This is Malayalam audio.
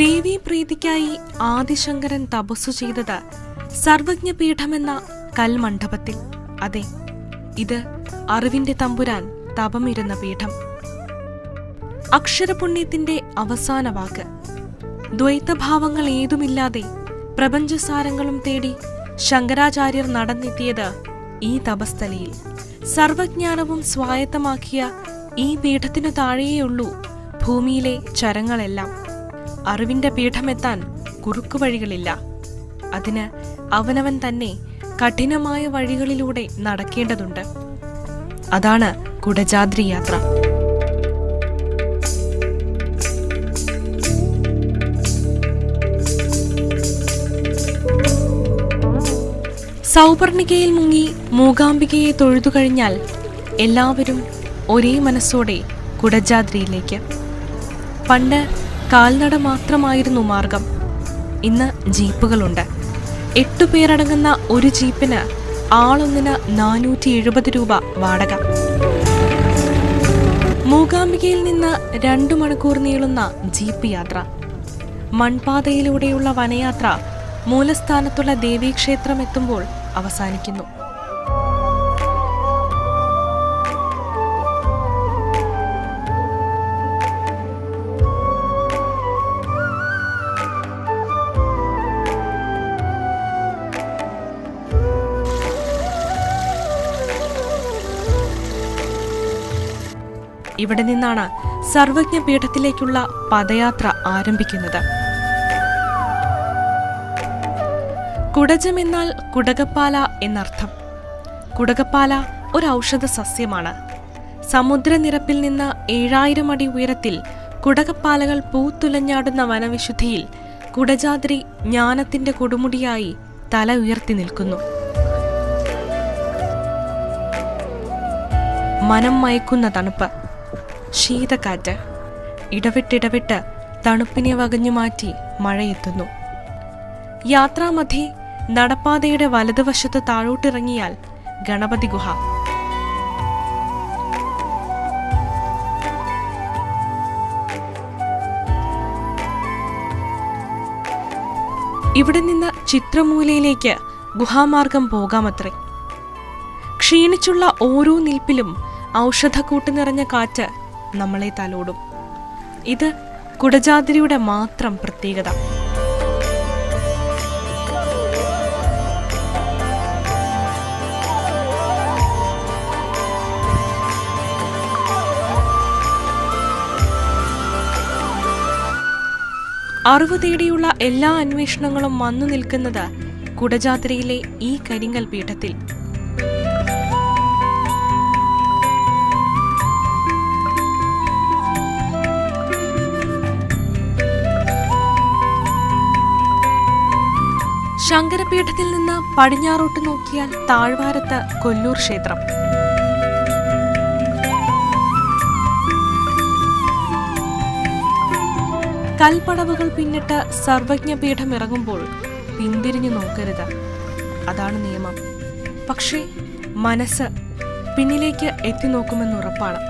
ഈശ്വരപ്രീതിക്കായി ആദിശങ്കരൻ തപസ്സു ചെയ്തത് സർവജ്ഞപീഠമെന്ന കൽമണ്ഡപത്തിൽ. അതെ ഇത് അറിവിന്റെ തമ്പുരാൻ തപമിരുന്ന പീഠം. അക്ഷരപുണ്യത്തിന്റെ അവസാന വാക്ക്. ദ്വൈതഭാവങ്ങൾ ഏതുമില്ലാതെ പ്രപഞ്ചസാരങ്ങളും തേടി ശങ്കരാചാര്യർ നടന്നെത്തിയത് ഈ തപസ്ഥലയിൽ. സർവജ്ഞാനവും സ്വായത്തമാക്കിയ ഈ പീഠത്തിനു താഴെയുള്ളൂ ഭൂമിയിലെ ചരങ്ങളെല്ലാം. അറിവിന്റെ പീഠമെത്താൻ കുറുക്കു വഴികളില്ല അതിന് അവനവൻ തന്നെ കഠിനമായ വഴികളിലൂടെ നടക്കേണ്ടതുണ്ട്. അതാണ് കുടജാദ്രി യാത്ര. സൗപർണികയിൽ മുങ്ങി മൂകാംബികയെ തൊഴുതു കഴിഞ്ഞാൽ എല്ലാവരും ഒരേ മനസ്സോടെ കുടജാദ്രിയിലേക്ക്. പണ്ട് കാൽനട മാത്രമായിരുന്നു മാർഗം. ഇന്ന് ജീപ്പുകളുണ്ട്. എട്ടു പേരടങ്ങുന്ന ഒരു ജീപ്പിന് ആളൊന്നിന് നാനൂറ്റി എഴുപത് രൂപ വാടക. മൂകാംബികയിൽ നിന്ന് രണ്ടു മണിക്കൂർ നീളുന്ന ജീപ്പ് യാത്ര. മൺപാതയിലൂടെയുള്ള വനയാത്ര മൂലസ്ഥാനത്തുള്ള ദേവീക്ഷേത്രം എത്തുമ്പോൾ അവസാനിക്കുന്നു. ഇവിടെ നിന്നാണ് സർവജ്ഞ പീഠത്തിലേക്കുള്ള പദയാത്ര ആരംഭിക്കുന്നത്. കുടജം എന്നാൽ കുടകപ്പാല എന്നർത്ഥം. കുടകപ്പാല ഒരു ഔഷധ സസ്യമാണ്. സമുദ്രനിരപ്പിൽ നിന്ന് ഏഴായിരം അടി ഉയരത്തിൽ കുടകപ്പാലകൾ പൂത്തുലഞ്ഞാടുന്ന വനവിശുദ്ധിയിൽ കുടജാദ്രി ജ്ഞാനത്തിന്റെ കൊടുമുടിയായി തല ഉയർത്തി നിൽക്കുന്നു. മനം മയക്കുന്ന തണുപ്പ്. ശീതക്കാറ്റ് ഇടവിട്ടിടവിട്ട് തണുപ്പിനെ വകഞ്ഞു മാറ്റി മഴയെത്തുന്നു. യാത്രാമധി നടപ്പാതയുടെ വലതുവശത്ത് താഴോട്ടിറങ്ങിയാൽ ഗണപതി ഗുഹ. ഇവിടെ നിന്ന് ചിത്രമൂലയിലേക്ക് ഗുഹാമാർഗം പോകാമത്രേ. ക്ഷീണിച്ചുള്ള ഓരോ നിൽപ്പിലും ഔഷധക്കൂട്ട് നിറഞ്ഞ കാറ്റ് നമ്മളെ തലോടും. ഇത് കുടജാതിരിയുടെ മാത്രം പ്രത്യേകത. അറിവ് തേടിയുള്ള എല്ലാ അന്വേഷണങ്ങളും വന്നു നിൽക്കുന്നത് കുടജാതിരയിലെ ഈ കരിങ്കൽ പീഠത്തിൽ. ശങ്കരപീഠത്തിൽ നിന്ന് പടിഞ്ഞാറോട്ട് നോക്കിയാൽ താഴ്വാരത്ത് കൊല്ലൂർ ക്ഷേത്രം. കൽപ്പടവുകൾ പിന്നിട്ട് സർവജ്ഞപീഠം ഇറങ്ങുമ്പോൾ പിന്തിരിഞ്ഞു നോക്കരുത്. അതാണ് നിയമം. പക്ഷേ മനസ്സ് പിന്നിലേക്ക് എത്തി നോക്കുമെന്ന് ഉറപ്പാണ്.